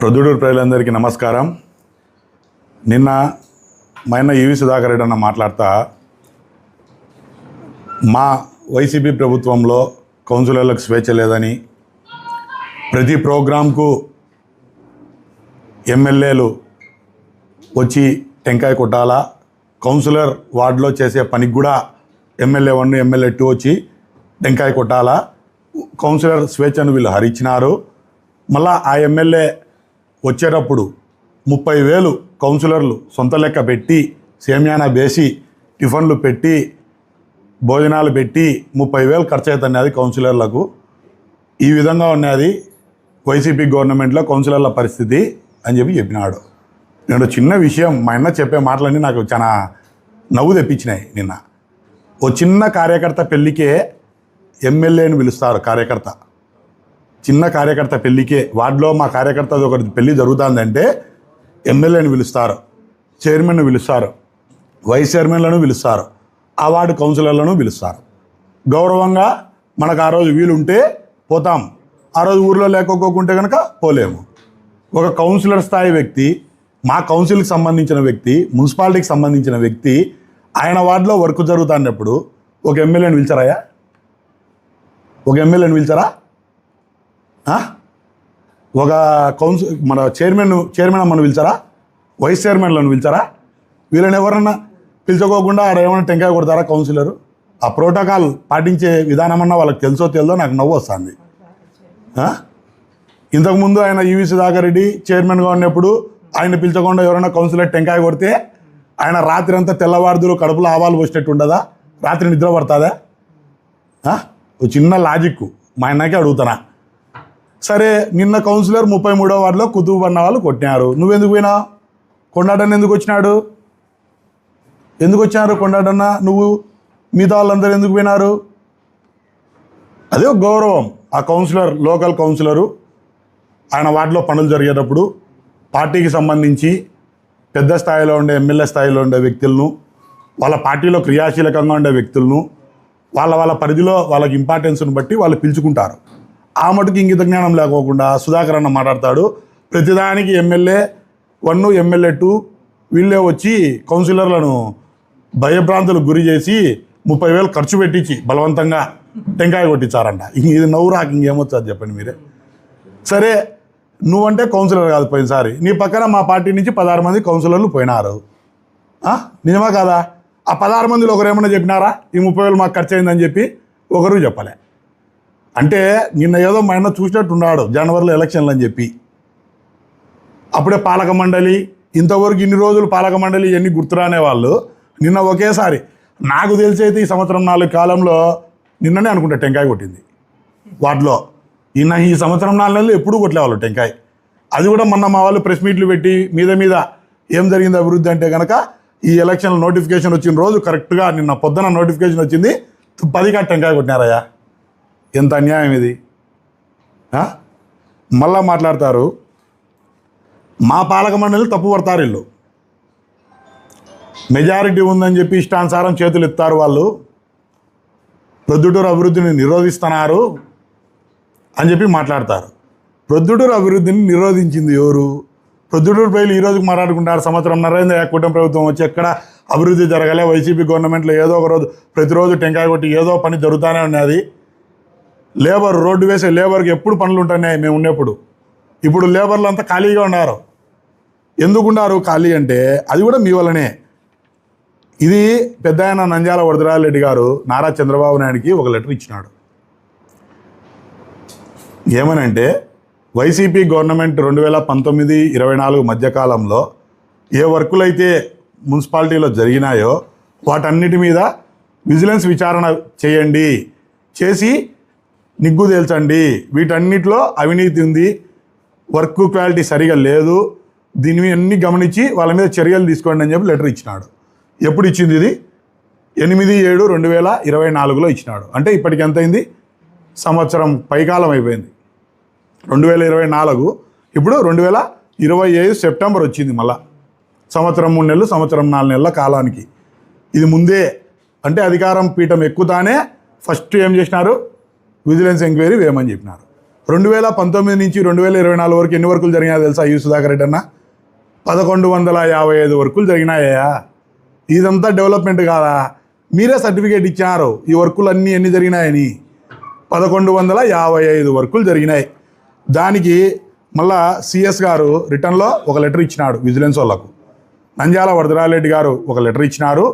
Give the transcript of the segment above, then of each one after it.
ప్రొద్దుటూరు ప్రజలందరికీ నమస్కారం. నిన్న మైన ఈవి సుధాకర్ రెడ్డి అన్న మాట్లాడతా మా వైసీపీ ప్రభుత్వంలో కౌన్సిలర్లకు స్వేచ్ఛ లేదని ప్రతి ప్రోగ్రాంకు ఎమ్మెల్యేలు వచ్చి టెంకాయ కొట్టాలా కౌన్సిలర్ వార్డులో చేసే పనికి కూడా ఎమ్మెల్యే వన్ ఎమ్మెల్యే టూ వచ్చి టెంకాయ కొట్టాలా కౌన్సిలర్ స్వేచ్ఛను వీళ్ళు హరించినారు. మళ్ళా ఆ ఎమ్మెల్యే వచ్చేటప్పుడు ముప్పై వేలు కౌన్సిలర్లు సొంత లెక్క పెట్టి సేమ్యానా వేసి టిఫన్లు పెట్టి భోజనాలు పెట్టి ముప్పై వేలు ఖర్చు అవుతున్నది కౌన్సిలర్లకు. ఈ విధంగా ఉన్నది వైసీపీ గవర్నమెంట్లో కౌన్సిలర్ల పరిస్థితి అని చెప్పి చెప్పినాడు. నేను చిన్న విషయం మా అన్న చెప్పే మాటలన్నీ నాకు చాలా నవ్వు తెప్పించినాయి నిన్న. ఓ చిన్న కార్యకర్త పెళ్ళికే ఎమ్మెల్యేని పిలుస్తారు కార్యకర్త. చిన్న కార్యకర్త పెళ్ళికే వార్డులో మా కార్యకర్తది ఒకటి పెళ్ళి జరుగుతుందంటే ఎమ్మెల్యేని పిలుస్తారు చైర్మన్ను పిలుస్తారు వైస్ చైర్మన్లను పిలుస్తారు ఆ వార్డు కౌన్సిలర్లను పిలుస్తారు. గౌరవంగా మనకు ఆ రోజు వీలుంటే పోతాం. ఆ రోజు ఊర్లో లేకపోకుంటే కనుక పోలేము. ఒక కౌన్సిలర్ స్థాయి వ్యక్తి మా కౌన్సిల్కి సంబంధించిన వ్యక్తి మున్సిపాలిటీకి సంబంధించిన వ్యక్తి ఆయన వార్డులో వర్క్ జరుగుతున్నప్పుడు ఒక ఎమ్మెల్యేని పిలిచారాయా? ఒక ఎమ్మెల్యేని పిలిచారా? ఒక కౌన్సిల్ మన చైర్మన్ చైర్మన్ అమ్మను పిలిచారా? వైస్ చైర్మన్లను పిలిచారా? వీళ్ళని ఎవరన్నా పిలుచుకోకుండా ఆడ ఏమైనా టెంకాయ కొడతారా కౌన్సిలరు? ఆ ప్రోటోకాల్ పాటించే విధానం అన్నా వాళ్ళకి తెలుసో తెలుదో నాకు నవ్వు వస్తుంది. ఇంతకుముందు ఆయన యువి సుధాకర్ రెడ్డి చైర్మన్గా ఉన్నప్పుడు ఆయన పిలిచకుండా ఎవరైనా కౌన్సిలర్ టెంకాయ కొడితే ఆయన రాత్రి అంతా తెల్లవారుదులు కడుపులో ఆవాలు పోసినట్టు ఉండదా? రాత్రి నిద్ర పడుతుందా? ఒక ఓ చిన్న లాజిక్ మా ఆయనకే అడుగుతానా సరే నిన్న కౌన్సిలర్ ముప్పై మూడో వార్డులో కుతుబు అన్న వాళ్ళు కొట్టినారు. నువ్వెందుకు పోయినా? కొండాటన్న ఎందుకు వచ్చినాడు? ఎందుకు వచ్చినారు కొండాటన్న? నువ్వు మిగతా వాళ్ళందరూ ఎందుకు పోయినారు? అదే గౌరవం. ఆ కౌన్సిలర్ లోకల్ కౌన్సిలరు ఆయన వార్డులో పనులు జరిగేటప్పుడు పార్టీకి సంబంధించి పెద్ద స్థాయిలో ఉండే ఎమ్మెల్యే స్థాయిలో ఉండే వ్యక్తులను వాళ్ళ పార్టీలో క్రియాశీలకంగా ఉండే వ్యక్తులను వాళ్ళ వాళ్ళ పరిధిలో వాళ్ళకి ఇంపార్టెన్స్ని బట్టి వాళ్ళు పిలుచుకుంటారు. ఆ మటుకు ఇంగిత జ్ఞానం లేకోకుండా సుధాకర్ అన్న మాట్లాడతాడు. ప్రతిదానికి ఎమ్మెల్యే వన్ ఎమ్మెల్యే టూ వీళ్ళే వచ్చి కౌన్సిలర్లను భయభ్రాంతులకు గురి చేసి ముప్పై వేలు ఖర్చు పెట్టించి బలవంతంగా టెంకాయ కొట్టించారంట. ఇది నవ్వు రాక చెప్పండి మీరే. సరే నువ్వంటే కౌన్సిలర్ కాదు పోయినసారి. నీ పక్కన మా పార్టీ నుంచి పదహారు మంది కౌన్సిలర్లు పోయినారు. నిజమా కాదా? ఆ పదహారు మందిలో ఒకరు ఏమన్నా చెప్పినారా? ఈ ముప్పై వేలు మాకు ఖర్చు అయిందని చెప్పి ఒకరు చెప్పలే. అంటే నిన్న ఏదో మా ఆయన చూసినట్టున్నాడు జనవరిలో ఎలక్షన్లు అని చెప్పి. అప్పుడే పాలక మండలి ఇంతవరకు ఇన్ని రోజులు పాలక మండలి ఇవన్నీ గుర్తురానే వాళ్ళు. నిన్న ఒకేసారి నాకు తెలిసి అయితే ఈ సంవత్సరం నాలుగు కాలంలో నిన్ననే అనుకుంటా టెంకాయ కొట్టింది. వాటిలో నిన్న ఈ సంవత్సరం నాలుగు నెలలు ఎప్పుడూ కొట్టలేవాళ్ళు టెంకాయ. అది కూడా మొన్న మా వాళ్ళు ప్రెస్ మీట్లు పెట్టి మీద మీద ఏం జరిగింది అభివృద్ధి అంటే కనుక ఈ ఎలక్షన్ నోటిఫికేషన్ వచ్చిన రోజు కరెక్ట్గా నిన్న పొద్దున నోటిఫికేషన్ వచ్చింది. పదిగా టెంకాయ కొట్టినారయ్యా. ఎంత అన్యాయం ఇది? మళ్ళా మాట్లాడతారు. మా పాలక మండలి తప్పు పడతారు వీళ్ళు. మెజారిటీ ఉందని చెప్పి ఇష్టానుసారం చేతులు ఎత్తారు వాళ్ళు. ప్రొద్దుటూరు అభివృద్ధిని నిరోధిస్తున్నారు అని చెప్పి మాట్లాడతారు. ప్రొద్దుటూరు అభివృద్ధిని నిరోధించింది ఎవరు? ప్రొద్దుటూరు ప్రజలు ఈ రోజుకి మాట్లాడుకుంటారు సంవత్సరం నరేంద్ర కూటమి ప్రభుత్వం వచ్చి ఎక్కడ అభివృద్ధి జరగలే? వైసీపీ గవర్నమెంట్లో ఏదో ఒక రోజు ప్రతిరోజు టెంకాయ కొట్టి ఏదో పని జరుగుతూనే ఉన్నది. లేబర్ రోడ్డు వేసే లేబర్కి ఎప్పుడు పనులు ఉంటున్నాయి మేము ఉన్నప్పుడు. ఇప్పుడు లేబర్లు అంతా ఖాళీగా ఉన్నారు. ఎందుకున్నారు ఖాళీ అంటే అది కూడా మీ వల్లనే. ఇది పెద్ద ఆయన నంద్యాల వరదరాజరెడ్డి గారు నారా చంద్రబాబు నాయుడికి ఒక లెటర్ ఇచ్చినాడు. ఏమనంటే వైసీపీ గవర్నమెంట్ రెండు వేల పంతొమ్మిది ఇరవై నాలుగు మధ్యకాలంలో ఏ వర్కులు అయితే మున్సిపాలిటీలో జరిగినాయో వాటన్నిటి మీద విజిలెన్స్ విచారణ చేయండి. చేసి నిగ్గు తేల్చండి. వీటన్నిటిలో అవినీతి ఉంది. వర్క్ క్వాలిటీ సరిగా లేదు. దీని అన్ని గమనించి వాళ్ళ మీద చర్యలు తీసుకోండి అని చెప్పి లెటర్ ఇచ్చినాడు. ఎప్పుడు ఇచ్చింది ఇది? ఎనిమిది ఏడు రెండు వేల ఇరవై నాలుగులో ఇచ్చినాడు. అంటే ఇప్పటికి ఎంత అయింది సంవత్సరం పైకాలం అయిపోయింది. రెండు వేల ఇరవై నాలుగు. ఇప్పుడు రెండు వేల ఇరవై ఐదు సెప్టెంబర్ వచ్చింది మళ్ళా. సంవత్సరం మూడు నెలలు సంవత్సరం నాలుగు నెలల కాలానికి. ఇది ముందే. అంటే అధికారం పీఠం ఎక్కుతానే ఫస్ట్ ఏం చేసినారు? విజిలెన్స్ ఎంక్వైరీ వేయమని చెప్పినారు. రెండు వేల పంతొమ్మిది నుంచి రెండు వేల ఇరవై నాలుగు వరకు ఎన్ని వర్కులు జరిగినాయో తెలుసా యూ సుధాకర్ రెడ్డి అన్న? పదకొండు వందల యాభై ఐదు వర్కులు జరిగినాయా ఇదంతా డెవలప్మెంట్ కాదా? మీరే సర్టిఫికేట్ ఇచ్చారు ఈ వర్కులు అన్నీ ఎన్ని జరిగినాయని? పదకొండు వందల యాభై ఐదు వర్కులు జరిగినాయి. దానికి మళ్ళా సిఎస్ గారు రిటర్న్లో ఒక లెటర్ ఇచ్చినాడు విజిలెన్స్ వాళ్ళకు. నంజాల వరదరారెడ్డి గారు ఒక లెటర్ ఇచ్చినారు.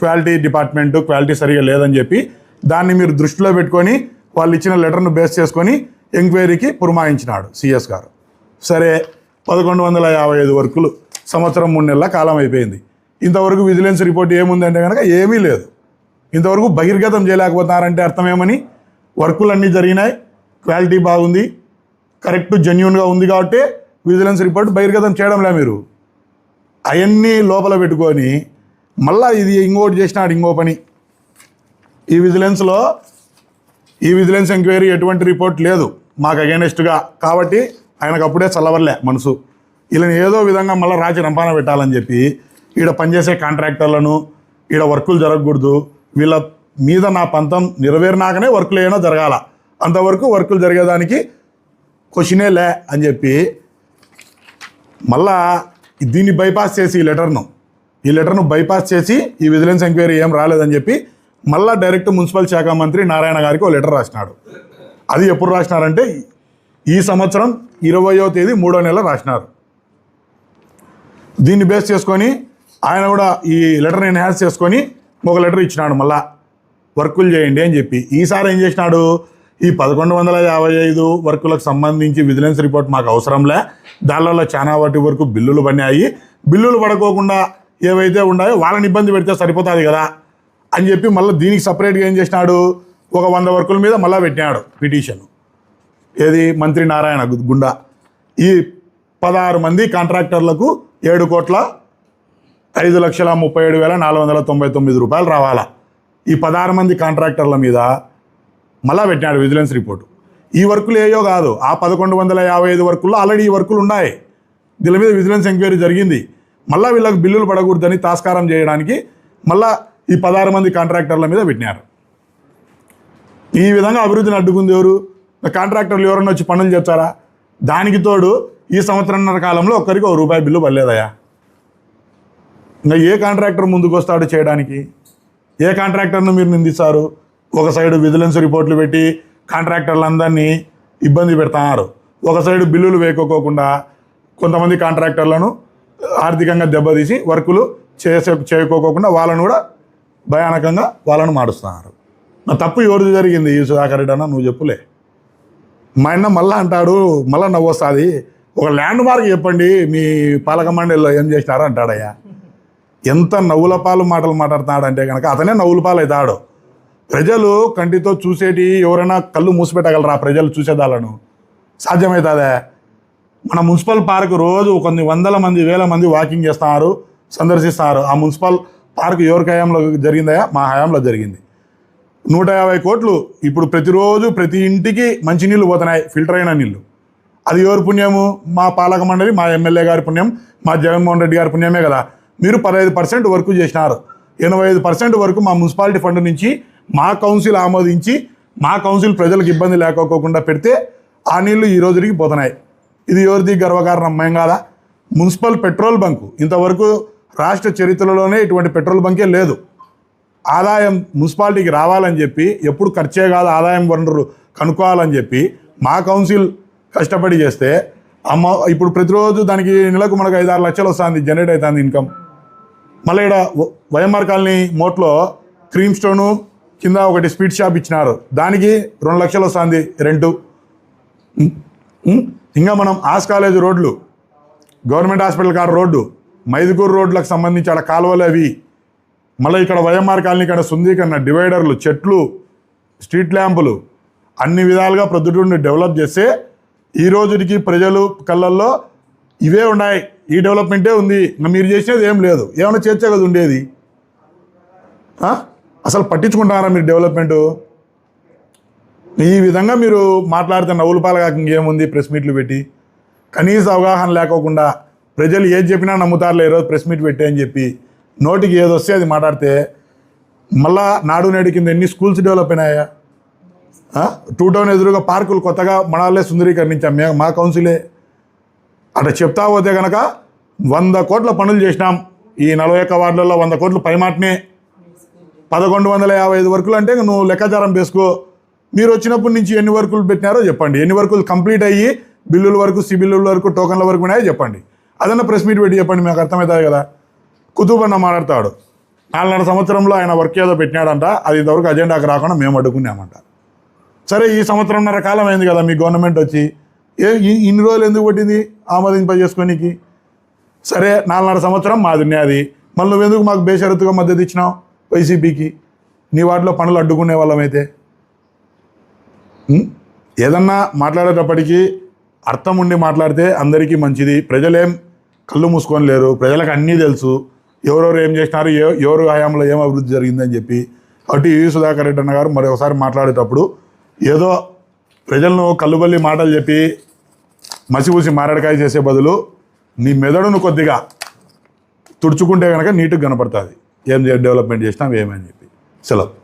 క్వాలిటీ డిపార్ట్మెంటు క్వాలిటీ సరిగా లేదని చెప్పి దాన్ని మీరు దృష్టిలో పెట్టుకొని వాళ్ళు ఇచ్చిన లెటర్ను బేస్ చేసుకొని ఎంక్వైరీకి పురమాయించినాడు సిఎస్ గారు. సరే పదకొండు వందల యాభై ఐదు వర్కులు సంవత్సరం మూడు నెలల కాలం అయిపోయింది. ఇంతవరకు విజిలెన్స్ రిపోర్ట్ ఏముందంటే కనుక ఏమీ లేదు. ఇంతవరకు బహిర్గతం చేయలేకపోతున్నారంటే అర్థం ఏమని జరిగినాయి క్వాలిటీ బాగుంది కరెక్ట్ జెన్యున్గా ఉంది కాబట్టి విజిలెన్స్ రిపోర్ట్ బహిర్గతం చేయడంలే మీరు. అవన్నీ లోపల పెట్టుకొని మళ్ళీ ఇది ఇంకోటి చేసినాడు ఇంకో పని. ఈ విజిలెన్స్లో ఈ విజిలెన్స్ ఎంక్వైరీ ఎటువంటి రిపోర్ట్ లేదు. మాకు అగేనెస్ట్గా కాబట్టి ఆయనకు అప్పుడే చల్లవర్లే మనసు. వీళ్ళని ఏదో విధంగా మళ్ళీ రాచి రంపాన పెట్టాలని చెప్పి ఈడ పనిచేసే కాంట్రాక్టర్లను ఈడ వర్కులు జరగకూడదు. వీళ్ళ మీద నా పంతం నెరవేరినాకనే వర్కులు ఏమైనా జరగాల. అంతవరకు వర్కులు జరిగేదానికి క్వశ్చనే లే అని చెప్పి మళ్ళా దీన్ని బైపాస్ చేసి ఈ లెటర్ను. ఈ లెటర్ను బైపాస్ చేసి ఈ విజిలెన్స్ ఎంక్వైరీ ఏం రాలేదని చెప్పి మళ్ళా డైరెక్ట్ మున్సిపల్ శాఖ మంత్రి నారాయణ గారికి ఒక లెటర్ రాసినాడు. అది ఎప్పుడు రాసినారంటే ఈ సంవత్సరం ఇరవయో తేదీ మూడో నెల రాసినారు. దీన్ని బేస్ చేసుకొని ఆయన కూడా ఈ లెటర్ని ఎన్హాన్స్ చేసుకొని ఒక లెటర్ ఇచ్చినాడు మళ్ళా. వర్కులు చేయండి అని చెప్పి. ఈసారి ఏం చేసినాడు? ఈ పదకొండు వందల యాభై ఐదు వర్కులకు సంబంధించి విజిలెన్స్ రిపోర్ట్ మాకు అవసరంలే. దానిలో చాలా వాటి వరకు బిల్లులు పడినాయి. బిల్లులు పడుకోకుండా ఏవైతే ఉన్నాయో వాళ్ళని ఇబ్బంది పెడితే సరిపోతుంది కదా. అని చెప్పి మళ్ళీ దీనికి సపరేట్గా ఏం చేసినాడు? ఒక వంద వర్కుల మీద మళ్ళీ పెట్టినాడు పిటిషన్. ఏది? మంత్రి నారాయణ గుండా. ఈ పదహారు మంది కాంట్రాక్టర్లకు ఏడు కోట్ల ఐదు లక్షల ముప్పై ఏడు వేల నాలుగు వందల తొంభై తొమ్మిది రూపాయలు రావాలా? ఈ పదహారు మంది కాంట్రాక్టర్ల మీద మళ్ళా పెట్టినాడు విజిలెన్స్ రిపోర్టు. ఈ వర్కులు ఏయో కాదు. ఆ పదకొండు వందల యాభై ఐదు వర్కుల్లో ఆల్రెడీ ఈ వర్కులు ఉన్నాయి. దీని మీద విజిలెన్స్ ఎంక్వైరీ జరిగింది. మళ్ళీ వీళ్ళకి బిల్లులు పడకూడదని తాస్కారం చేయడానికి మళ్ళీ ఈ పదహారు మంది కాంట్రాక్టర్ల మీద పెట్టినారు. ఈ విధంగా అభివృద్ధిని అడ్డుకుంది ఎవరు? కాంట్రాక్టర్లు ఎవరన్నా వచ్చి పనులు చేస్తారా? దానికి తోడు ఈ సంవత్సరంన్నర కాలంలో ఒక్కరికి ఒక రూపాయి బిల్లు పడలేదయా ఇంకా ఏ కాంట్రాక్టర్ ముందుకు వస్తాడు చేయడానికి? ఏ కాంట్రాక్టర్ను మీరు నిందిస్తారు? ఒక సైడు విజిలెన్స్ రిపోర్ట్లు పెట్టి కాంట్రాక్టర్లందరినీ ఇబ్బంది పెడుతున్నారు ఒక సైడు బిల్లులు వేయకోకుండా కొంతమంది కాంట్రాక్టర్లను ఆర్థికంగా దెబ్బతీసి వర్కులు చేసే చేయకోకుండా వాళ్ళను కూడా భయానకంగా వాళ్ళను మారుస్తున్నారు. నా తప్పు ఎవరిది జరిగింది? ఈ సుధాకర్ రెడ్డి అన్న నువ్వు చెప్పులే. మా అన్న మళ్ళా అంటాడు మళ్ళా నవ్వు వస్తుంది. ఒక ల్యాండ్ మార్క్ చెప్పండి మీ పాలక మండలిలో ఏం చేసినారో అంటాడయ్యా. ఎంత నవ్వుల పాలు మాటలు మాట్లాడుతున్నాడంటే కనుక అతనే నవ్వుల పాలు అవుతాడు ప్రజలు కంటితో చూసేటి ఎవరైనా కళ్ళు మూసిపెట్టగలరా? ప్రజలు చూసేదాలను సాధ్యమవుతుందే మన మున్సిపల్ పార్క్ రోజు కొన్ని వందల మంది వేల మంది వాకింగ్ చేస్తున్నారు సందర్శిస్తున్నారు ఆ మున్సిపల్ పార్క్ ఎవరికి హయాంలో జరిగిందయా మా హయాంలో జరిగింది. నూట యాభై కోట్లు ఇప్పుడు ప్రతిరోజు ప్రతి ఇంటికి మంచినీళ్ళు పోతున్నాయి ఫిల్టర్ అయిన నీళ్ళు. అది ఎవరి పుణ్యము? మా పాలక మండలి మా ఎమ్మెల్యే గారి పుణ్యం మా జగన్మోహన్ రెడ్డి గారి పుణ్యమే కదా. మీరు పదహైదు పర్సెంట్ వర్క్ చేసినారు. ఎనభై ఐదు పర్సెంట్ వరకు మా మున్సిపాలిటీ ఫండ్ నుంచి మా కౌన్సిల్ ఆమోదించి మా కౌన్సిల్ ప్రజలకు ఇబ్బంది లేకోకుండా పెడితే ఆ నీళ్ళు ఈ రోజుకి పోతున్నాయి. ఇది ఎవరిది గర్వకారణం? మేం కాదా? Municipal petrol bunk. ఇంతవరకు రాష్ట్ర చరిత్రలోనే ఇటువంటి పెట్రోల్ బంకే లేదు. ఆదాయం మున్సిపాలిటీకి రావాలని చెప్పి ఎప్పుడు ఖర్చే కాదు ఆదాయం వనరులు కనుక్కోవాలని చెప్పి మా కౌన్సిల్ కష్టపడి చేస్తే అమ్మ ఇప్పుడు ప్రతిరోజు దానికి నెలకు మనకు ఐదు ఆరు లక్షలు వస్తుంది జనరేట్ అవుతుంది ఇన్కమ్. మళ్ళీ ఇక్కడ వైఎంఆర్ కాలనీ మోట్లో క్రీమ్ స్టోను కింద ఒకటి స్పీడ్ షాప్ ఇచ్చినారు. దానికి రెండు లక్షలు వస్తుంది రెంటు. ఇంకా మనం ఆస్ కాలేజ్ రోడ్లు గవర్నమెంట్ హాస్పిటల్ కాడ రోడ్డు మైదుగూరు రోడ్లకు సంబంధించి ఆడ కాలువలు అవి. మళ్ళీ ఇక్కడ వైఎంఆర్ కాలనీ ఇక్కడ సుందీకరణ డివైడర్లు చెట్లు స్ట్రీట్ ల్యాంపులు అన్ని విధాలుగా ప్రొద్దుటూరిని డెవలప్ చేస్తే ఈ రోజుకి ప్రజలు కళ్ళల్లో ఇవే ఉన్నాయి. ఈ డెవలప్మెంటే ఉంది. మీరు చేసేది ఏం లేదు. ఏమైనా చేర్చే కదా ఉండేది. అసలు పట్టించుకుంటారా మీరు డెవలప్మెంటు? ఈ విధంగా మీరు మాట్లాడితే నవ్వుల కాక ఇంకేముంది? ప్రెస్ మీట్లు పెట్టి కనీస అవగాహన లేకోకుండా ప్రజలు ఏది చెప్పినా నమ్ముతారులే ఈరోజు ప్రెస్ మీట్ పెట్టే అని చెప్పి నోటికి ఏది వస్తే అది మాట్లాడితే మళ్ళా నాడు నేడు కింద ఎన్ని స్కూల్స్ డెవలప్ అయినాయా? టూ టౌన్ ఎదురుగా పార్కులు కొత్తగా మనాలే సుందరీకరించాం. మే మా కౌన్సిలే. అట్లా చెప్తా పోతే కనుక వంద కోట్ల పనులు చేసినాం. ఈ నలభై ఒక్క వార్డులలో వంద కోట్లు పైమాటనే. పదకొండు వందల యాభై ఐదు వర్కులు అంటే నువ్వు లెక్కాచారం వేసుకో మీరు వచ్చినప్పటి నుంచి ఎన్ని వర్కులు పెట్టినారో చెప్పండి. ఎన్ని వర్కులు కంప్లీట్ అయ్యి బిల్లుల వరకు సిబిల్లుల వరకు టోకన్ల వరకు ఉన్నాయో చెప్పండి. అదన్నా ప్రెస్ మీట్ పెట్టి చెప్పండి మీకు అర్థమవుతుంది కదా. కుతూబన్న మాట్లాడతాడు. నాలుగున్నర సంవత్సరంలో ఆయన వర్క్ ఏదో పెట్టినాడంట అది ఇంతవరకు అజెండాకి రాకుండా మేము అడ్డుకున్నామంట. సరే ఈ సంవత్సరంన్నర కాలం అయింది కదా మీ గవర్నమెంట్ వచ్చి. ఏ ఇన్ని రోజులు ఎందుకు పట్టింది ఆమోదింప చేసుకోనికి సరే నాలుగున్నర సంవత్సరం మాది ఉన్నది మళ్ళీ నువ్వెందుకు మాకు బేషరతుగా మద్దతు ఇచ్చినావు వైసీపీకి? నీ వాటిలో పనులు అడ్డుకునే వాళ్ళమైతే. ఏదన్నా మాట్లాడేటప్పటికీ అర్థం ఉండి మాట్లాడితే అందరికీ మంచిది. ప్రజలేం కళ్ళు మూసుకొని లేరు. ప్రజలకు అన్నీ తెలుసు. ఎవరెవరు ఏం చేసినారు? ఎవరు హయాంలో ఏం అభివృద్ధి జరిగిందని చెప్పి. కాబట్టి ఈ సుధాకర్ రెడ్డి అన్న గారు మరి ఒకసారి మాట్లాడేటప్పుడు ఏదో ప్రజలను కళ్ళుబల్లి మాటలు చెప్పి మసిపూసి మారడకాయ చేసే బదులు నీ మెదడును కొద్దిగా తుడుచుకుంటే కనుక నీటుగా కనపడుతుంది. ఏం డెవలప్మెంట్ చేసినాం ఏమని చెప్పి. సెలవు.